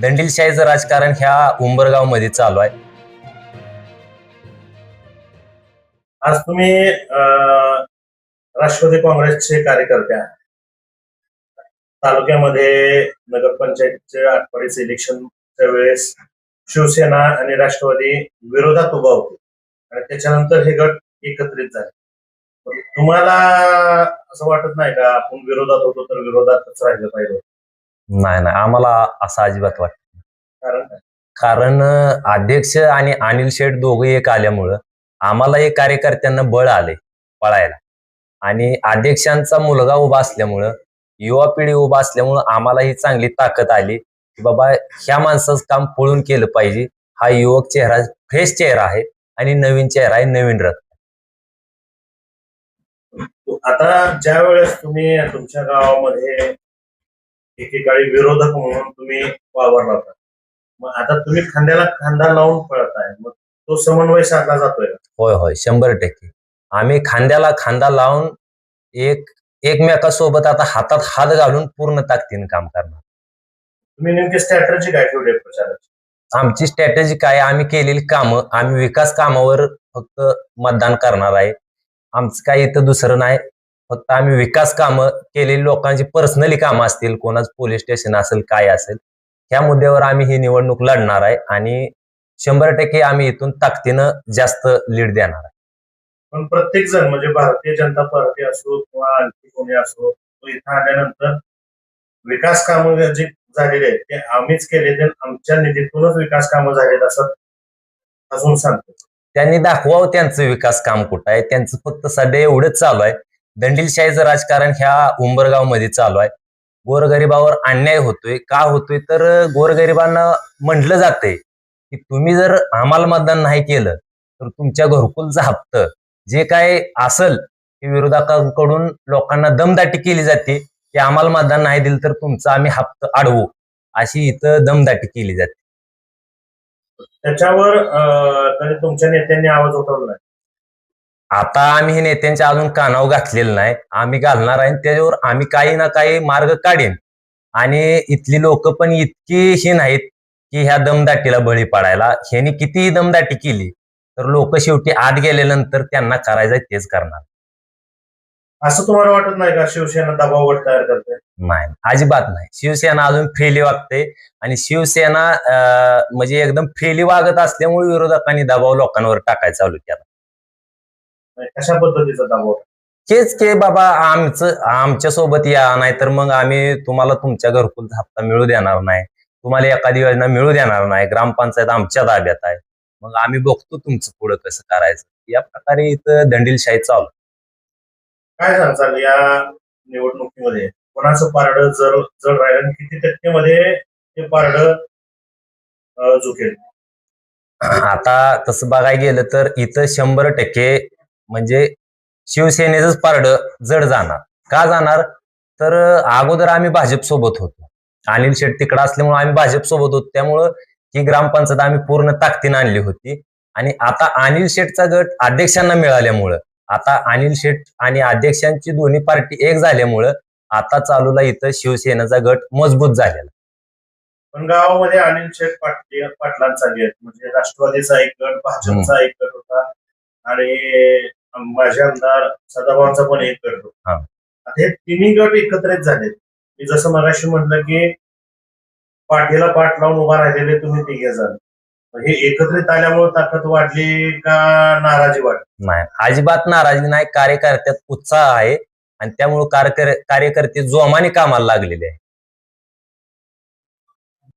दंडीलशाहीचं राजकारण ह्या उंबरगावमध्ये चालू आहे. आज तुम्ही राष्ट्रवादी काँग्रेसचे कार्यकर्ते आहात. तालुक्यामध्ये नगरपंचायतचे आठवडीचे इलेक्शनच्या वेळेस शिवसेना आणि राष्ट्रवादी विरोधात उभा होते. आणि त्याच्यानंतर हे गट एकत्रित झाले. तुम्हाला असं वाटत नाही का? आपण विरोधात होतो तर विरोधातच राहिलं पाहिजे. नाही नाही. आम्हाला असं अजिबात वाटत कारण काय? कारण अं, अध्यक्ष आणि अनिल शेठ दोघं एक आल्यामुळं आम्हाला एक कार्यकर्त्यांना बळ आले पळायला. आणि अध्यक्षांचा मुलगा उभा असल्यामुळं युवा पिढी उभा असल्यामुळं आम्हाला ही चांगली ताकद आली की बाबा ह्या माणसाचं काम पळून केलं पाहिजे. हा युवक चेहरा फ्रेश चेहरा आहे आणि नवीन चेहरा आहे नवीन रथ आता ज्या वेळेस तुम्ही तुमच्या गावामध्ये एकेकाळी विरोधक म्हणून तुम्ही वावरला होता. मग आता तुम्ही खांद्याला खांदा लावून पळत आहे मग तो समन्वय साधला जातोय का? होय होय. शंभर टक्के. आम्ही खांद्याला खांदा लावून एक एकमेकासोबत आता हातात हात घालून पूर्ण ताकदीनं काम करणार. तुम्ही नेमकी स्ट्रॅटर्जी काय ठेवली आहे प्रचाराची? आमची स्ट्रॅटेजी काय? आहे? आम्ही केलेली कामं आम्ही विकास कामावर फक्त मतदान करणार आहे. आमचं काय इथं दुसरं नाही. फक्त आम्ही विकास कामं केलेली लोकांची पर्सनली कामं असतील कोणाचं पोलीस स्टेशन असेल काय असेल ह्या मुद्द्यावर आम्ही ही निवडणूक लढणार आहे आणि शंभर टक्के आम्ही इथून ताकदीनं जास्त लीड देणार आहे. पण प्रत्येक जण म्हणजे भारतीय जनता पार्टी असो किंवा आणखी कोणी असो तो इथं आल्यानंतर विकास कामं जे झालेले आहेत ते आम्हीच केले ते आमच्या निधीतूनच विकास कामं झालेत असं अजून सांगतो. त्यांनी दाखवावं त्यांचं विकास काम कुठं आहे त्यांचं फक्त सध्या एवढंच चालू आहे दंडीलशाहीचं राजकारण ह्या उंबरगावमध्ये चालू आहे. गोरगरिबावर अन्याय होतोय का होतोय? तर गोरगरिबांना म्हटलं जाते की तुम्ही जर आम्हाला मतदान नाही केलं तर तुमच्या घरकुलचं हप्तं जे काय असल ते विरोधकांकडून लोकांना दमदाटी केली जाते की आम्हाला मतदान नाही दिलं तर तुमचं आम्ही हप्त अडवू अशी इथं दमदाटी केली जाते. त्याच्यावर अं, तुमच्या नेत्यांनी आवाज उठवला आता आम्ही हे नेत्यांच्या अजून कानावर घातलेलं नाही. आम्ही घालणार आहे त्याच्यावर आम्ही काही ना काही मार्ग काढेन. आणि इथली लोक पण इतकी ही नाहीत की ह्या दमदाटीला बळी पडायला. ह्यांनी कितीही दमदाटी केली तर लोक शेवटी आत गेल्यानंतर त्यांना करायचं तेच करणार. असं तुम्हाला वाटत नाही का शिवसेना दबाव गट तयार करते नाही अजिबात नाही. शिवसेना अजून फेली वागते आणि शिवसेना म्हणजे एकदम फेली वागत असल्यामुळे विरोधकांनी दबाव लोकांवर टाकायला चालू केला. कशा पद्धतीचा दबाव? हेच के बाबा आमचं आमच्यासोबत या नाहीतर मग आम्ही तुम्हाला तुमच्या घरकुलचा हप्ता मिळू देणार नाही. तुम्हाला एखादी योजना मिळू देणार नाही. ग्रामपंचायत आमच्या ताब्यात आहे. मग आम्ही बघतो तुमचं पुढं कसं करायचं. या प्रकारे इथं दंडीलशाही चालू काय सांगचाल या निवडणुकीमध्ये? कोणाचं पारडं जर जड राहिलं किती टक्केमध्ये ते पारडं झुकेल? आता तसं बघायला गेलं तर इथं शंभर टक्के म्हणजे शिवसेनेचंच पारडं जड जाणार. का जाणार? तर अगोदर आम्ही भाजप सोबत होतो. अनिल शेट तिकडं असल्यामुळे आम्ही भाजप सोबत होतो. त्यामुळं ही ग्रामपंचायत आम्ही पूर्ण ताकदीनं आणली होती. आणि आता अनिल शेठचा गट अध्यक्षांना मिळाल्यामुळं आता अनिल शेठ आणि अध्यक्षांची दोन्ही पार्टी एक झाल्यामुळं आता चालूला इथं शिवसेनेचा गट मजबूत झालेला. पण गावामध्ये अनिल शेठ पाटील पाटलांचा गट म्हणजे राष्ट्रवादीचा एक गट भाजपचा एक गट होता. आणि माझे आमदार सदाभाऊंचा पण एक गट होता हा. आता हे तिन्ही गट एकत्रित झाले मी जसं मगाशी म्हटलं की पाठीला पाठ लावून उभा राहिलेले तुम्ही तिघे जण. हे एकत्रित आल्यामुळे ताकद वाढली का नाराजी वाढली? नाही अजिबात नाराजी नाही. कार्यकर्त्यात उत्साह आहे. आणि त्यामुळे कार्यकर- कार्यकर्ते जोमाने कामाला लागलेले आहे